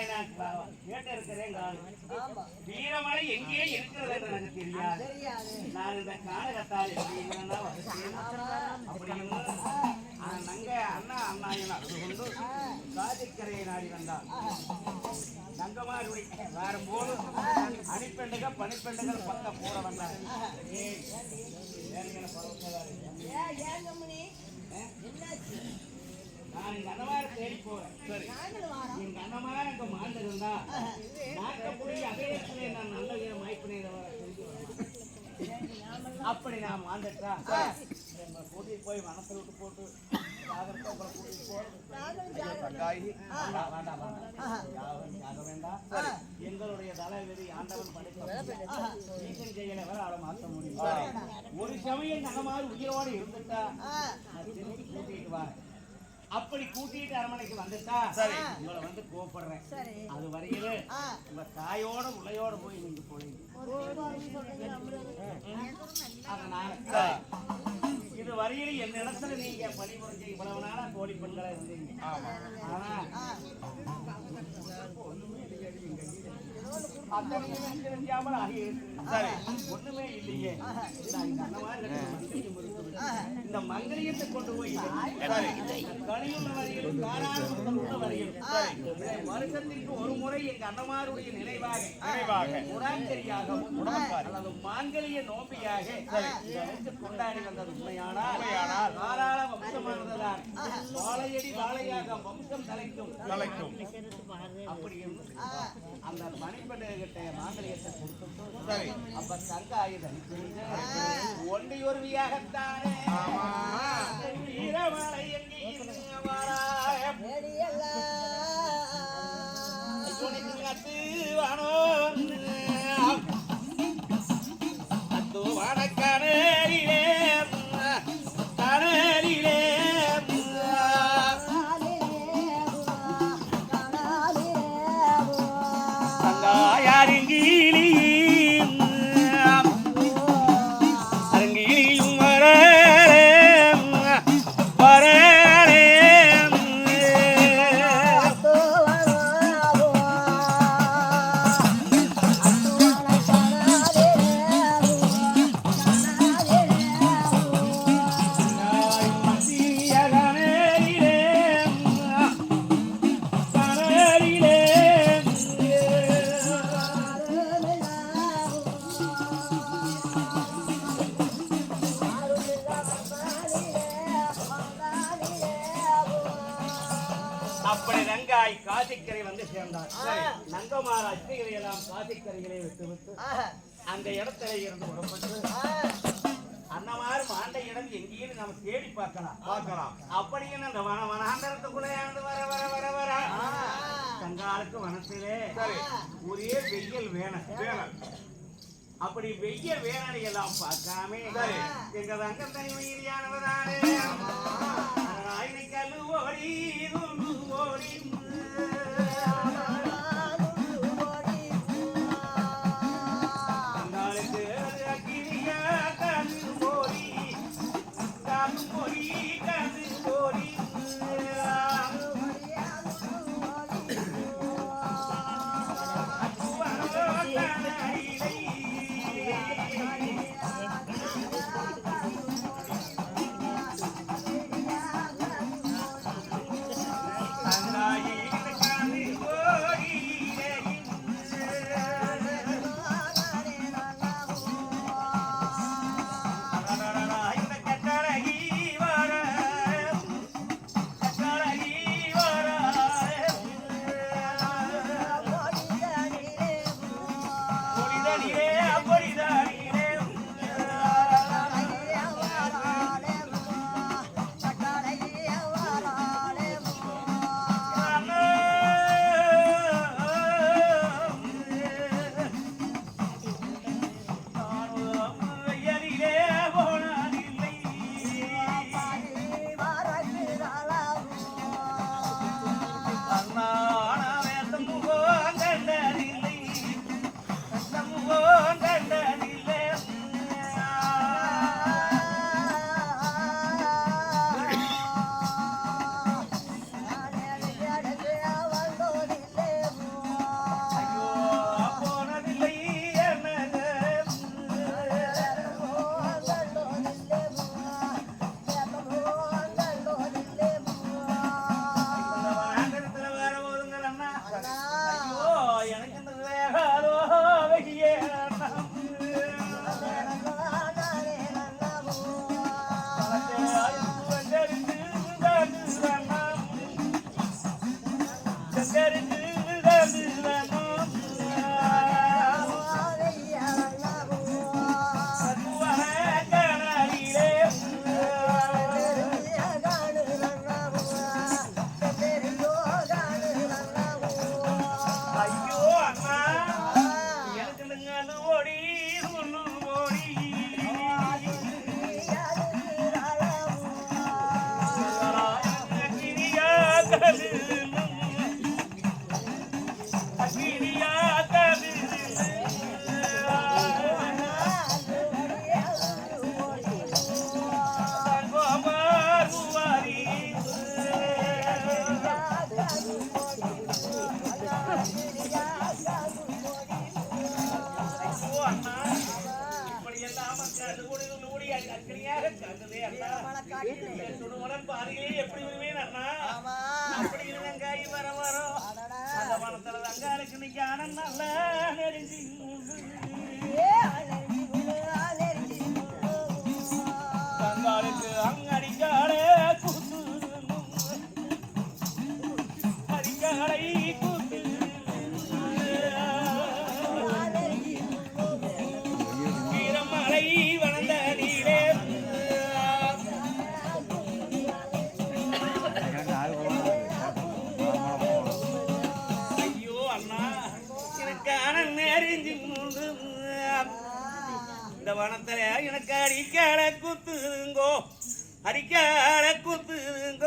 அவனை நான் கேட்டு இருக்கிறேன் ஆமா. வீரமலை எங்கே இருக்கிறது என்று எனக்கு தெரியாது. நான் இந்த காலகத்தால் அப்படின்னு நங்க அண்ணா அண்ணா என அழுது கொண்டு காதிக்கரையை நாடி வந்தான். வரும்போது அணிப்பெண்டுகள் பனிப்பெண்டுகள் பக்கம் போட வந்தார் ஏய், ஏனுங்க பரவசதாரி? ஏன் ஏன் கம்முனி? என்னாச்சு? நான் அண்ணமார தேடி போறேன். சரி. எங்க அண்ணமார அங்க நாட்டப்புடி அகலத்திலே நான் நல்ல வீரம் வாய்ப்பினை அப்படி நான் என்னை கூட்டிட்டு போய் மனசுல விட்டு போட்டு. எங்களுடைய தலைவிதி ஆண்டவன் படைத்த நீச்சல் செய்யல வர மாத்த முடியும். ஒரு சமயம் நகமாறு உயிரோடு இருந்துட்டா கூட்டிட்டு வரேன். அப்படி கூட்டிட்டு அரண்மனைக்கு வந்துட்டா? சரி. உங்களை வந்து கூப்பிடுறேன் சரி. அது வரையில உங்க தாயோட உளையோட போய் நீங்க போறீங்க இது வரையில என் இடத்துல நீங்க பணிபுரிஞ்சு இவ்வளவு நாளா கோடி பெண்களா இருந்தீங்க. ஆனா ஒண்ணுமே இல்லையே. இந்த மங்கலியத்தை கொண்டு போய் கலியுள்ள வரையிலும் காராளுமத்தில் உள்ள வரையிலும். இதை வருஷத்திற்கு ஒரு முறை எங்க அண்ணமாருடைய நினைவாக நினைவாக. உடாக்கரியாகவும் அல்லது மாங்கலிய நோம்பியாக கொண்டாடி வந்தது உண்மையானால் தாராள வம்சமானதுதான். வாழையடி வாழையாக வம்சம் தலைக்கும். தலைக்கும். அப்படி அந்த மணிப்பெண்கிட்ட மாங்கலியத்தை கொடுத்துட்டு அப்ப தங்க ஆயுதம் ஒன்றியொருவியாகத்தானே வீரமலை எங்கேயும் வாராய அப்படி அந்த இடத்துல இருந்து புறப்பட்டு அன்னமாறு மாண்ட இடம் எங்கேயும் நம்ம தேடி பார்க்கலாம். பார்க்கலாம். அப்படியே அந்த வன வனாந்தரத்துக்குள்ளே வர வர வர வர. தங்காலுக்கு வனத்திலே ஒரே வெயில் வேணும். வேணும். அப்படி வெய்ய வேணனை எல்லாம் பார்க்காம எங்க தங்க கல்லு ஓடி ஓடி Oh, yeah. Let's it. ஓடி ஓடி அக்கினியாக கண்டதே அண்ணா. சுடுமலன் பாதையிலே எப்படி விடுவேன் அண்ணா? அப்படி இருந்தங்காய் வர வரும். அந்த மனத்துல தங்காலுக்கு நீங்க ஆனந்த் நல்ல நெருங்கி இந்த வனத்துல எனக்கு அடிக்கால குத்துங்கோ அடிக்கால குத்துங்க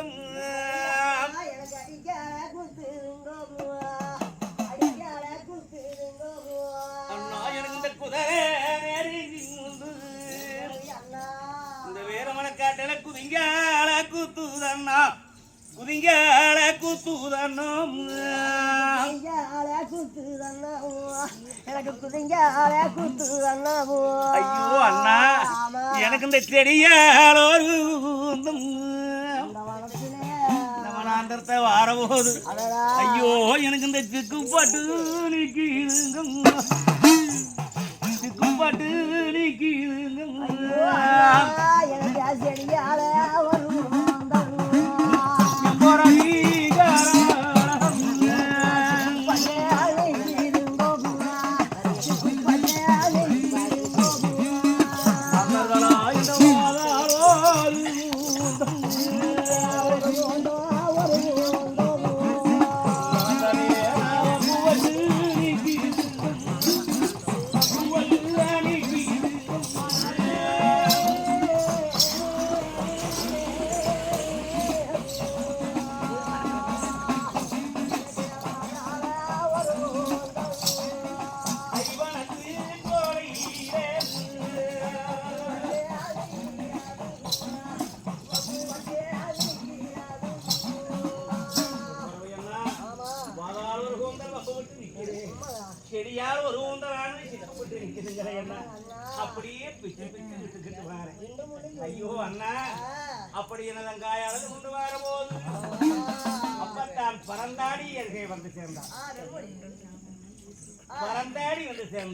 அண்ணா எனக்கு இந்த குதிரை இந்த வீரமலைக்காட்டில குதிங்கால குத்துதண்ணா குதிங்கால குத்துதன்னும் எனக்கு குதிங்க குத்துதண்ணா ஐயோ அண்ணா. எனக்கு இந்த செடியால் ஒரு வாரபோது. ஐயோ எனக்கு இந்த சிக்குப்பாட்டு நிற்கிதுங்க சிக்குப்பாட்டு நிற்கிதுங்க எனக்கு செடியால ஒரு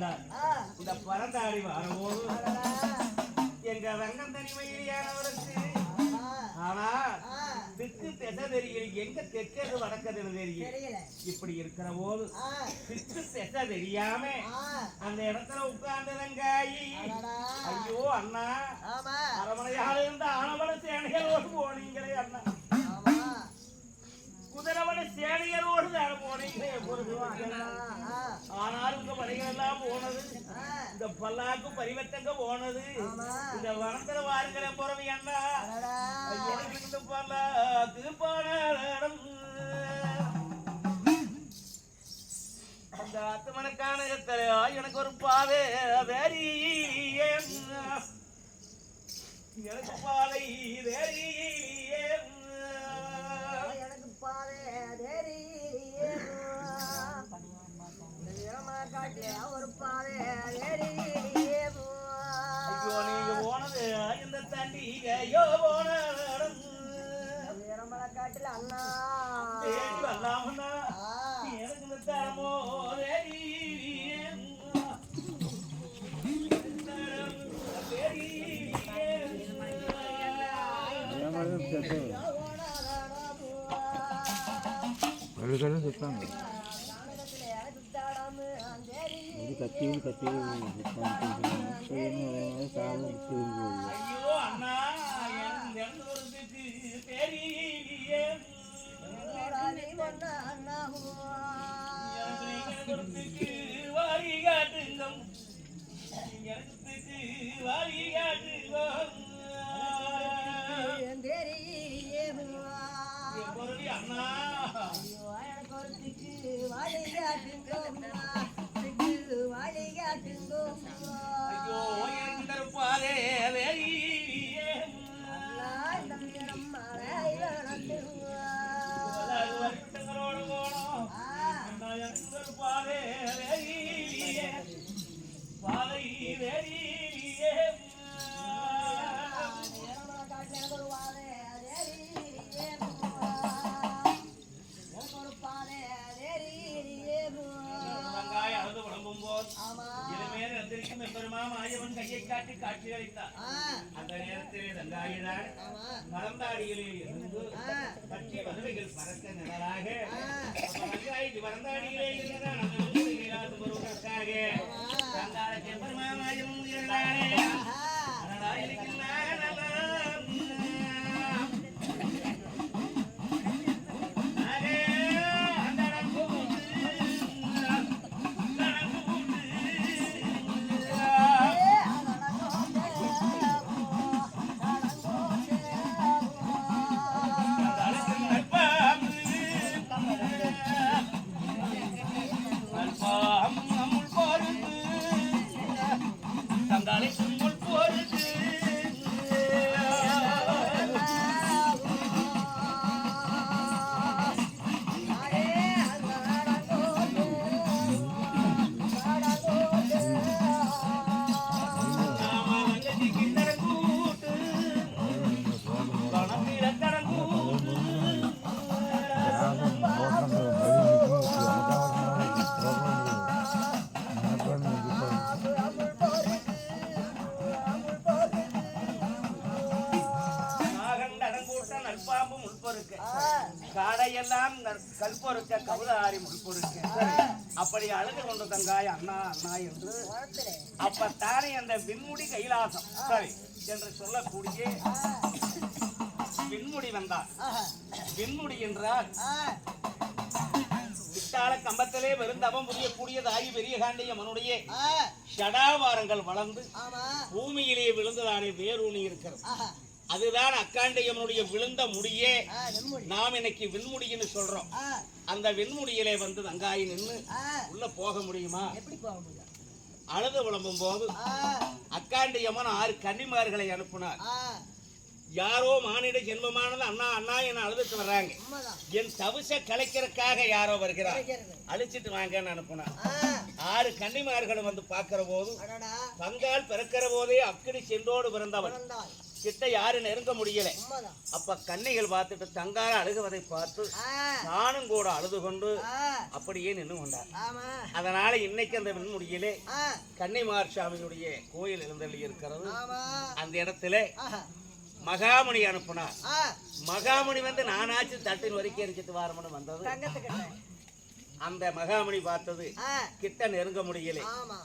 சேர்ந்தான் இந்த பறந்தாடி வரும்போது எங்க வெங்கம் தனி வயிறியானவருக்கு ஆனா திக்கு திசை தெரியல எங்க தெற்கது தெரியும் தெரியல. இப்படி இருக்கிற போது திக்கு திசை தெரியாம அந்த இடத்துல உட்கார்ந்ததங்காயி அடடா. ஐயோ அண்ணா. ஆமா. அரமனையால இருந்த ஆனவன சேனைகளோடு போனீங்களே அண்ணா. குதிரவன சேனைகளோடு தான் ஆ, ஆனாலும் இந்த வழிகள் எல்லாம் போனது இந்த பல்லாக்கு பரிவர்த்தங்க போனது. இந்த வனத்துல வாருங்களே போறவி. ஐயோ, இந்த பல்லாக்கு போன இடம். அந்த அத்தமனுக்கான எனக்கு ஒரு பாதை வேறி எனக்கு பாதை வேறி காட்டுல அண்ணா பாதை தெரியலையே. ஐயோ வாரி காட்டுங்கள் எனக்கு வாரி காட்டுங்கள் தெரிய பொருளி அண்ணா வழக்கொருத்துக்கு வழிகாட்டுங்கோம்மா ஆயவன் கையை காட்டி காட்சி அளித்தார் அந்த நேரத்திலே ஆமா. மறந்தாடியிலே இருந்து பற்றி வதவைகள் பறக்க நிழலாக மறந்தாடியிலே இருந்ததான் அந்த வருவதற்காக தங்கால செம்பெருமான் ஆயவன் உயர்ந்தாரே காடையெல்லாம் கல்பொருக்க கவுதாரி முள்பொருக்க அப்படி அழுது கொண்டு தங்காய் அண்ணா அண்ணா என்று அப்பத்தானே அந்த விண்முடி கைலாசம். சரி என்று சொல்லக்கூடிய விண்முடி வந்தார் விண்முடி என்றால் விட்டாள கம்பத்திலே வெறுந்தவம் புரியக்கூடியதாகி பெரிய காண்டியம்மனுடைய ஷடாவாரங்கள் வளர்ந்து பூமியிலே விழுந்ததானே வேரூனி இருக்கிறது. அதுதான் அக்காண்டியம்மனுடைய விழுந்த முடியே. நாம் இன்னைக்கு விண்முடின்னு சொல்றோம். அந்த விண்முடியிலே வந்து தங்காயி நின்னு உள்ள போக முடியுமா? அழுது விளம்பும் போது அக்காண்டியம்மன் ஆறு கன்னிமார்களை அனுப்புனார். யாரோ மானிட ஜென்மமானது அண்ணா அண்ணா என அழுதுட்டு வர்றாங்க. என் தவிச கலைக்கிறதுக்காக யாரோ வருகிறார். அழிச்சிட்டு வாங்கன்னு அனுப்புனார். ஆ, ஆறு கன்னிமார்களும் வந்து பார்க்கிற போது பங்கால் பிறக்கிற போதே அக்கடி சென்றோடு பிறந்தவன். கிட்ட யாரும் நெருங்க முடியல. அப்ப கன்னிகள் பார்த்துட்டு தங்கால அழுகுவதை பார்த்து நானும் கூட அழுது கொண்டு அப்படியே நின்று கொண்டார். அதனால இன்னைக்கு அந்த விண்முடியிலே ஆ, கன்னிமார் சாமியினுடைய கோயில் எழுந்தள்ளி இருக்கிறது. அந்த இடத்துல ஆஹா, மகாமுனி அனுப்புனார். ஆ, மகாமுனி வந்து நானாச்சும் தட்டின் வரைக்கும் எரிச்சிட்டு வாரம்னு வந்தது. அந்த மகாமுனி பார்த்தது கிட்ட நெருங்க முடியல.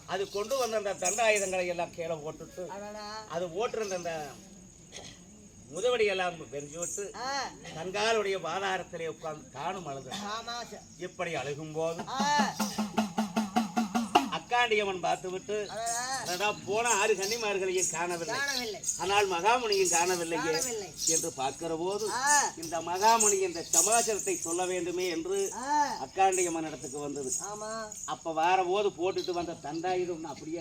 அது கொண்டு வந்த அந்த தண்டாயுதங்களை எல்லாம் கீழே போட்டுட்டு அது ஓட்டிருந்த அந்த முதவடி எல்லாம் வெறிஞ்சு விட்டு கண்காலுடைய பாதாரத்திலே உட்கார்ந்து காணும் அழுது. இப்படி அழுகும் போது அக்காண்டியம்மன் பார்த்து விட்டு அடடா அடடா, போன ஆறு கன்னிமார்களையும் காணவில்லை. ஆனால் மகாமுனியும் காணவில்லையே காணவில்லை. என்று பார்க்கிற போது இந்த மகாமுனி இந்த சமாச்சாரத்தை சொல்ல வேண்டுமே என்று அக்காண்டியம்மன் இடத்துக்கு வந்தது. அப்ப வார போது போட்டுட்டு வந்த தண்டாயுதம் அப்படியே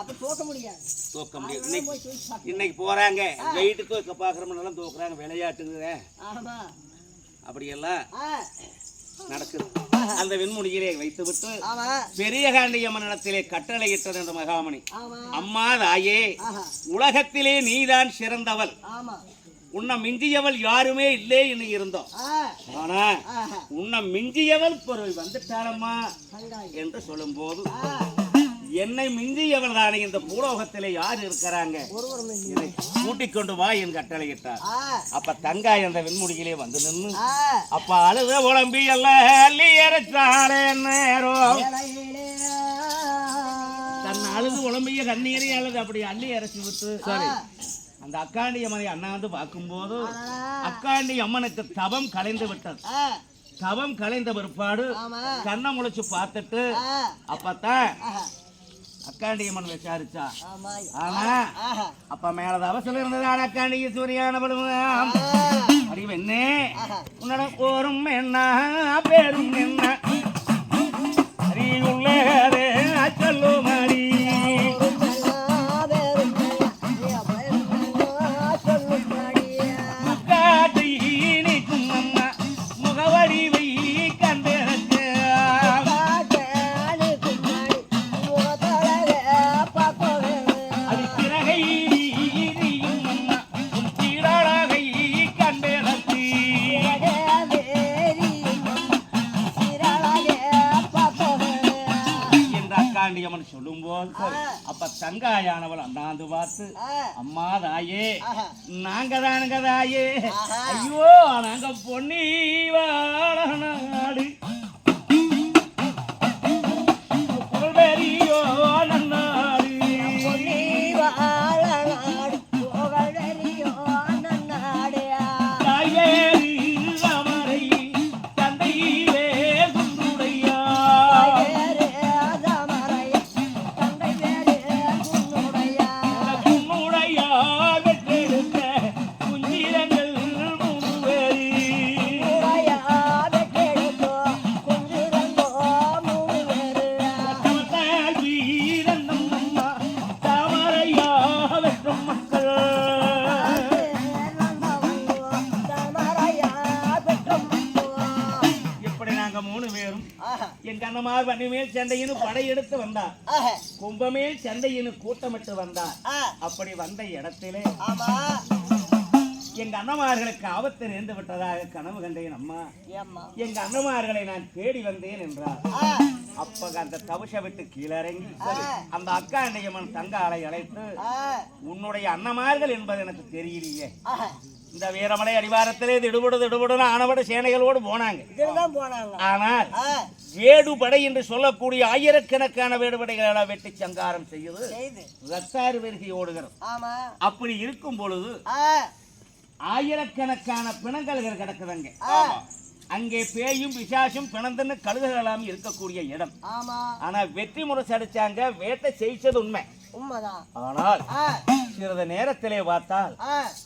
அப்ப தூக்க முடியாது. தூக்க இன்னைக்கு தூக்கி போறாங்க. வெயிட்டுக்கு வைக்க பாக்குறோம்னாலும் தூக்குறாங்க விளையாட்டுங்க அப்படியெல்லாம் நடக்குது. அந்த வெண்முடியிலே வைத்து விட்டு பெரிய காண்டியம்மன் இடத்திலே கட்டளையிட்டது அந்த மகாமணி. அம்மா தாயே உலகத்திலே நீதான் சிறந்தவள். உன்னை மிஞ்சியவள் யாருமே இல்லை என்று இருந்தோம். ஆனா உன்னை மிஞ்சியவள் பொருள் வந்துட்டாரம்மா என்று சொல்லும்போது ஆ, என்னை மிஞ்சியவர் தானே இந்த பூலோகத்திலே யார் இருக்கிறாங்க? என்னை கூட்டிக் கொண்டு வா என் கட்டளையிட்டார். அப்ப தங்காய் அந்த வெண்முடியிலே வந்து நின்று அப்ப அழுத உடம்பி எல்லாம் நேரம் தன் அழுது உடம்பிய கண்ணீரை அழுது அப்படி அள்ளி இறைச்சி விட்டு சரி. அந்த அக்காண்டி அம்மனை அண்ணா வந்து பார்க்கும்போது அக்காண்டி அம்மனுக்கு தவம் கலைந்து விட்டது. தவம் கலைந்த பிற்பாடு கண்ணை முளைச்சு பார்த்துட்டு அப்பத்தான் ஆஹா, அக்காண்டி அம்மன் விசாரிச்சா ஆமா. ஆனா அப்ப மேல தவசில் இருந்தது அக்காண்டி சூரியானவளும் ஆ, அறிவென்னே ஆஹா. உன்னோட போரும் என்ன பேரும் என்ன அறிவுள்ளதே சொல்லும் அடி அக்காண்டியம்மன் சொல்லும்போது அப்ப தங்காயானவள் அண்ணாந்து பார்த்து அம்மா தாயே நாங்க தானுங்க தாயே ஐயோ நாங்க பொன்னி வாழ நாடு. எங்க அண்ணமார் வன்னிமேல் சண்டையினு படையெடுத்து வந்தார். கும்பமேல் சண்டையினு கூட்டமிட்டு வந்தார். அப்படி வந்த இடத்திலே ஆமா. எங்க அண்ணமார்களுக்கு ஆபத்து நேர்ந்து விட்டதாக கனவு கண்டேன் அம்மா. எங்க அண்ணமார்களை நான் தேடி வந்தேன் என்றார். அப்ப அந்த தவிஷ விட்டு கீழிறங்கி அந்த அக்கா அண்டையம்மன் தங்காலை அழைத்து ஆ. உன்னுடைய அண்ணமார்கள் என்பது எனக்கு தெரியலையே. இந்த வீரமலை அடிவாரத்திலே திடுபடு திடுபடுன்னு ஆனவட சேனைகளோடு போனாங்க. ஆனால் வேடுபடை என்று சொல்லக்கூடிய ஆயிரக்கணக்கான வேடுபடைகளை வெட்டி சங்காரம் செய்யுது ரத்தாறு பெருகி ஓடுகிறது. அப்படி இருக்கும் பொழுது ஆயிரக்கணக்கான பிணங்கல்கள் கிடக்குதுங்க. அங்கே பேயும் பிசாசும் பிணந்துன்னு கழுகுகளாம் இருக்கக்கூடிய இடம். ஆமா. ஆனா வெற்றி முரசு அடிச்சாங்க வேட்டை செய்தது உண்மை. உண்மைதான். ஆனால் சிறிது நேரத்திலே பார்த்தால்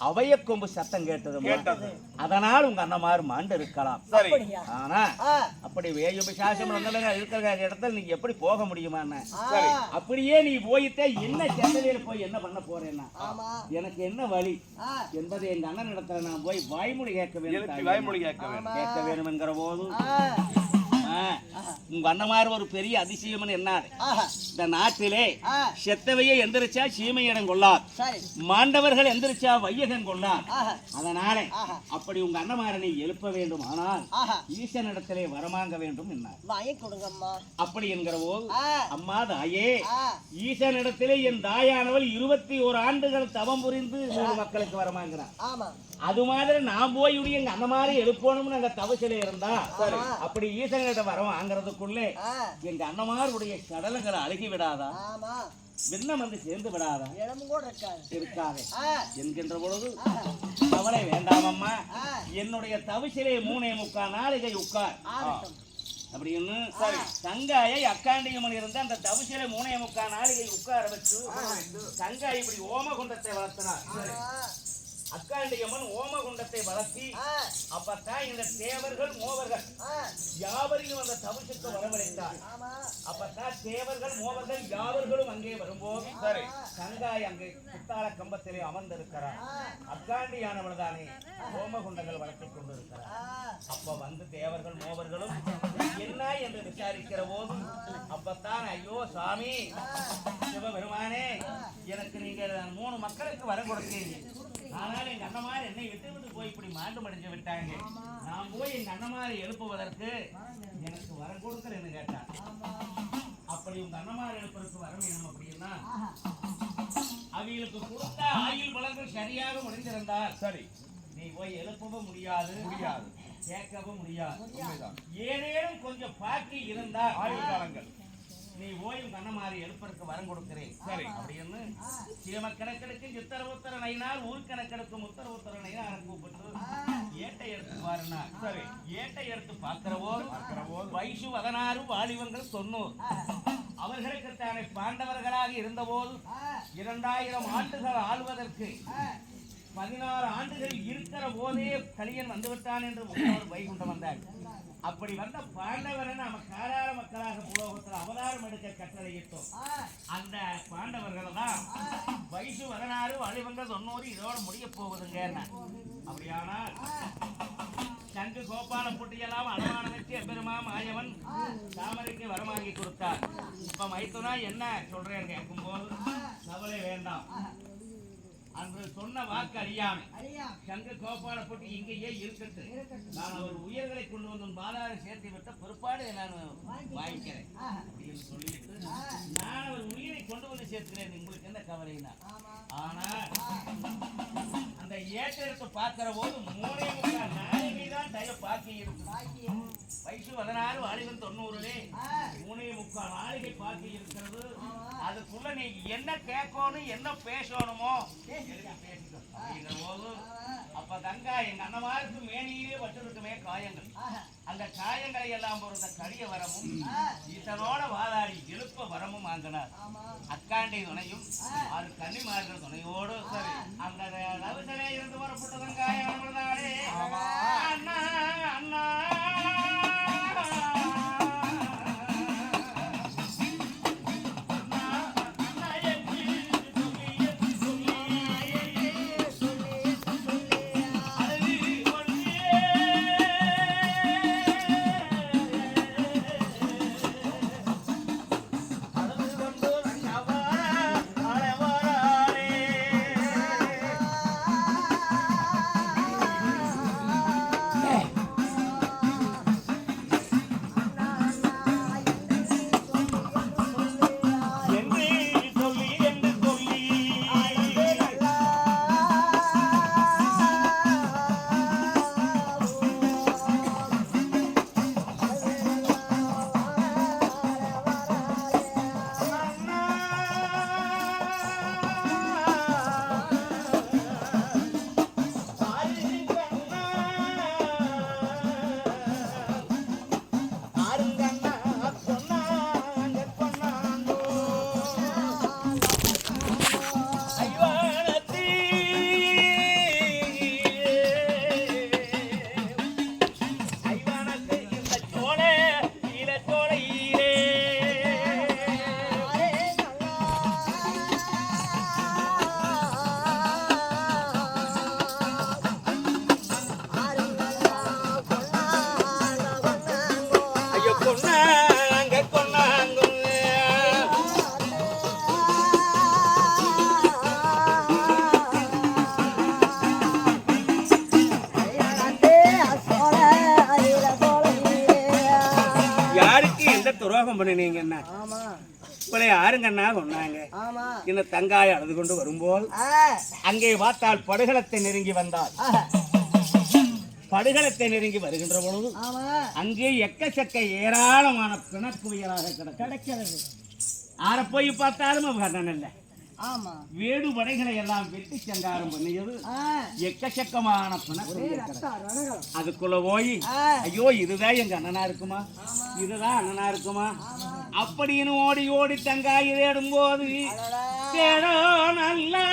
அவைய கொம்பு சத்தம் கேட்டது. அதனால் உங்க அண்ணமார் மாண்டு இருக்கலாம்? ஆனா அப்படி வேயும் பிசாசம் இருக்கிற இடத்துல நீ எப்படி போக முடியுமா அப்படியே நீ போயிட்டே என்ன சென்னையில போய் என்ன பண்ண போறேன்னா? எனக்கு என்ன வழி? என்பதை எங்க அண்ணன் இடத்துல நான் போய் வாய்மொழி கேட்க வேண்டும் வாய்மொழி கேட்க வேண்டும். கேட்க வேண்டும் என்கிற போது உங்க அண்ணமார் ஒரு பெரிய அதிசயம்னு என்னாரு? ஆஹா. இந்த நாட்டிலே செத்தவையை எந்திரிச்சா சீமையிடம் கொள்ளார். மாண்டவர்கள் எந்திரிச்சா வையகன் கொள்ளார். அதனாலே. அப்படி உங்க அண்ணமாரனை எழுப்ப வேண்டும். ஆனால் ஈசனிடத்திலே வரமாங்க வேண்டும் கொடுங்கம்மா. அப்படி என்கிற போது அம்மா தாயே ஈசனிடத்திலே என் தாயானவள் இருபத்தி ஓரு ஆண்டுகள் தவம் புரிந்து மக்களுக்கு வரமாங்கிறார். ஆமா. அது மாதிரி நான் போய் இப்படி எங்க அந்த மாதிரி எழுப்பணும்னு அங்க தவசில இருந்தா. அப்படி ஈசனிடம் வர வாங்குறதுக்குள்ளே ஆ. எங்க அண்ணமாருடைய சடலங்களை அழுகி விடாதா? விண்ணம் வந்து சேர்ந்து விடாதா? இருக்காது. என்கின்ற பொழுது கவலை வேண்டாமம்மா. என்னுடைய தவிசிலே மூணே முக்கால் நாளிகை உட்கார். அப்படின்னு சரி. தங்காயை அக்காண்டியம்மன் இருந்த அந்த தவிசிலே மூணே முக்கால் நாளிகை உட்கார வச்சு தங்காய் இப்படி ஓமகுண்டத்தை வளர்த்தினார். அக்காண்டியம்மன் ஓமகுண்டத்தை வளர்த்தி அப்பத்தான் இந்த தேவர்கள் மோவர்கள். யாவரையும் அந்த தவிசுக்கு வரவழைத்தார். அப்பத்தான் தேவர்கள் மோவர்கள் யாவர்களும் அங்கே வரும்போது சரி. தங்காய் அங்கே புத்தாள கம்பத்திலே அமர்ந்திருக்கிறார். அக்காண்டியானவள் தானே ஹோமகுண்டங்கள் வளர்த்துக் கொண்டிருக்கிறார். அப்ப வந்து தேவர்கள் மோவர்களும் என்ன என்று விசாரிக்கிற போது அப்பத்தான் ஐயோ சாமி சிவபெருமானே எனக்கு நீங்க மூணு மக்களுக்கு வரம் கொடுத்தீங்க. ஆனால் எங்க அண்ணமார் என்னை விட்டு விட்டு போய் இப்படி மாண்டு மடிஞ்சு விட்டாங்க. நான் போய் எங்க அண்ணமாரை எழுப்புவதற்கு எனக்கு வரம் கொடுக்கலன்னு கேட்டார் அப்ப அப்படி உங்க அண்ணமார் எழுப்பதற்கு வர வேணும் அப்படின்னா அவைகளுக்கு கொடுத்த ஆயுள் பலன்கள் சரியாக முடிந்திருந்தால் சரி. நீ போய் எழுப்பவும் முடியாது முடியாது. கேட்கவும் முடியாது. ஏதேனும் கொஞ்சம் பாக்கி இருந்தால் ஆயுள் காலங்கள். நீ ஓயும் கண்ணமாறி எழுப்பதற்கு வரம் கொடுக்கிறேன். சரி. அப்படின்னு சீம கணக்கெடுக்கு சித்தர உத்தர ஊர் கணக்கெடுக்கும் உத்தர உத்தர கூப்பிட்டு ஏட்டை எடுத்து பாருனா சரி. ஏட்டை எடுத்து பார்க்கிறவோ பார்க்கிறபோது வயசு பதினாறு வாலிபங்கள் தொண்ணூறு அவர்களுக்கு தானே பாண்டவர்களாக இருந்தபோது இரண்டாயிரம் ஆண்டுகள் ஆள்வதற்கு பதினாறு ஆண்டுகள் இருக்கிற போதே கலியன் வந்துவிட்டான் என்று வைகுண்டம் வந்தார். அப்படி வந்த பாண்டவரை நாம காராள மக்களாக புலோகத்தில் அவதாரம் எடுக்க கட்டளையிட்டோம் அந்த பாண்டவர்கள் தான் வயசு பதினாறு வாலிபங்கள் தொண்ணூறு இதோட முடிய போகுதுங்க அப்படியானால் சங்கு கோபால புட்டியெல்லாம் அனுமானம் வச்சு எம்பெருமா மாயவன் தாமரைக்கு வரமாகி கொடுத்தார். இப்ப மைத்துனா என்ன சொல்றேன் கேட்கும்போது கவலை வேண்டாம். அன்று சொன்ன வாக்கு அறியாமை. சங்க கோபால போட்டு இங்கேயே இருக்கட்டு நான் அவர் உயர்களை கொண்டு வந்து பாலாரை சேர்த்து விட்ட பிற்பாடு நான் வாங்கிக்கிறேன். அப்படின்னு சொல்லிட்டு நான் அவர் உயிரை கொண்டு வந்து சேர்க்கிறேன். உங்களுக்கு என்ன கவலைனா ஆனா அந்த பார்க்கிற போது மூணே முக்கால் நாளைக்கு தான் தய பாக்கி இருக்கு. வயசு பதினாறு வாலிபன் தொண்ணூறுலே. மூணே முக்கால் நாளைக்கு பாக்கி இருக்கிறது. அதுக்குள்ள நீ என்ன கேட்கணும் என்ன பேசணுமோ பேசிக்க. அப்படிங்கிற அப்ப கங்கா எங்க அண்ணமாருக்கு மேனியிலே வட்டிருக்குமே காயங்கள். அந்த காயங்களை எல்லாம் பொறுத்த கரிய வரமும் இதனோட வாதாடி எழுப்ப வரமும் வாங்கினார் அக்காண்டி துணையும் ஆறு கன்னிமார்கள் துணையோடு அந்த நவசனே இருந்து வரப்பட்ட வெங்காயம் அமர்ந்தாலே அண்ணா அண்ணா அண்ணா துரோகம் பண்ணினீங்க என்ன? ஆமா. உங்களை யாருங்கண்ணா ஆமா. இந்த தங்காய் அழுது கொண்டு வரும்போது அங்கே பார்த்தால் படுகளத்தை நெருங்கி வந்தால் படுகளத்தை நெருங்கி வருகின்ற பொழுது ஆமா. அங்கே எக்கச்சக்க ஏராளமான பிணக்குவியலாக கிடக்கு கிடைக்கிறது. ஆற போய் பார்த்தாலும் அவன் இல்லை. வேடு படைகளை எல்லாம் வெட்டி சங்காரம் பண்ணியது எக்கச்சக்கமான அதுக்குள்ள போய் ஐயோ இதுதான் எங்க அண்ணனா இருக்குமா? இதுதான் அண்ணனா இருக்குமா? அப்படின்னு ஓடி ஓடி தங்காய் தேடும் போது. தேடோ நல்லா.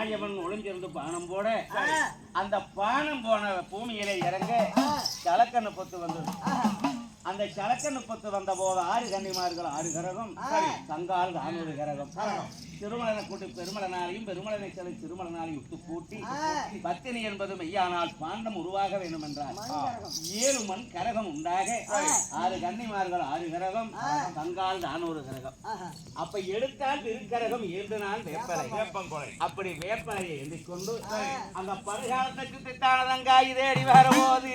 மாரியம்மன் ஒளிஞ்சிருந்து பானம் போட அந்த பானம் போன பூமியில இறங்க சலக்கண்ணு பொத்து வந்தது. அந்த சலக்கண்ணு பொத்து வந்த போது ஆறு கன்னிமார்கள் ஆறு கரகம். சங்கால் நானூறு கரகம். திருமலனை கூட்டி பெருமலனாலையும் பெருமலனை சிலை திருமலனாலையும் விட்டு கூட்டி பத்தினி என்பது மெய்யானால் பாண்டம் உருவாக வேண்டும் என்றார் ஏழு மண் கரகம் உண்டாக ஆறு கன்னிமார்கள் ஆறு கரகம் சங்கால் நானூறு கரகம். அப்ப எடுத்தால் திருக்கரகம் ஏழு நாள் வேப்பலை. வேப்பங்கொலை அப்படி வேப்பலையை எண்ணிக்கொண்டு அந்த பருகாலத்துக்கு திட்டானதங்காய் தேடி வரும்போது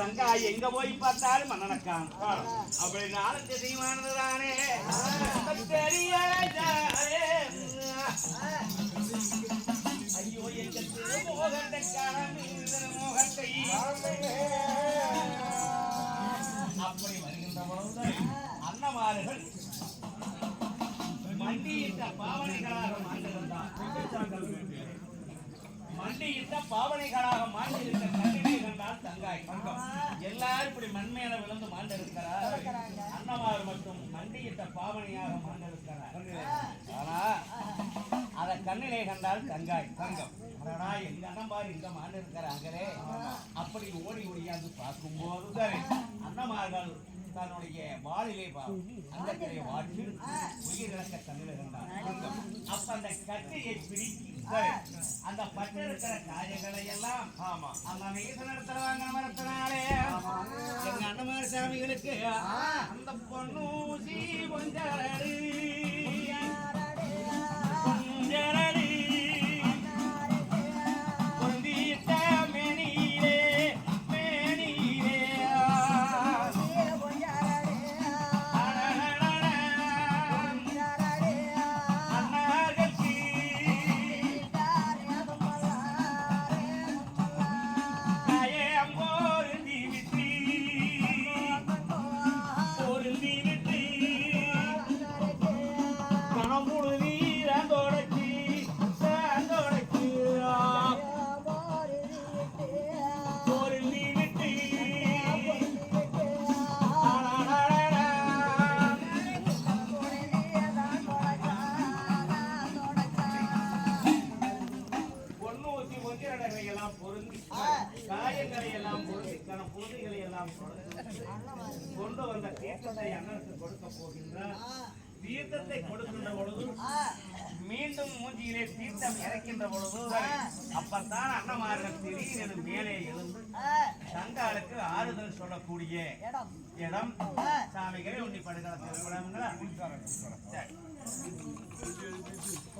ரங்கா எங்க போய் பார்த்தாலும் மன்னனக்கான். அப்படி நாலஞ்சு தெரியுமானதுதானே தானே. ஐயோ எங்க திருமோகத்தை மோகத்தை அப்படி வருகின்ற பொழுது அன்னமாறுகள் மண்டியிட்ட பாவனைகளாக மாற்றிருந்தார் மண்டியிட்ட பாவனைகளாக மாற்றிருக்க கண்ணினை கண்டால் தங்காய் எல்லாரும் இப்படி மண்மேல விழுந்து மாண்டிருக்கிறார் அன்னமார் மட்டும் மண்டியிட்ட பாவனையாக மாண்டிருக்கிறார் ஆனா அத கண்ணிலே கண்டால் தங்காய் தங்கம். அடடா எங்க அண்ணமார் இங்க மாண்டிருக்கிறாங்களே அப்படி ஓடி ஓடியாந்து பார்க்கும்போது அன்னமார்கள் தன்னுடைய வாளிலே அந்த வாட்டி உயிரிழக்க கண்ணில் கண்டார். அப்ப அந்த கட்டையை பிடித்து அந்த பட்டு இருக்கிற எல்லாம் ஆமா. அந்த மீசன் இடத்துல எங்க சாமிகளுக்கு அந்த பொண்ணூசி கொஞ்சரடி கொஞ்சரடி சாமிகளே உன்னி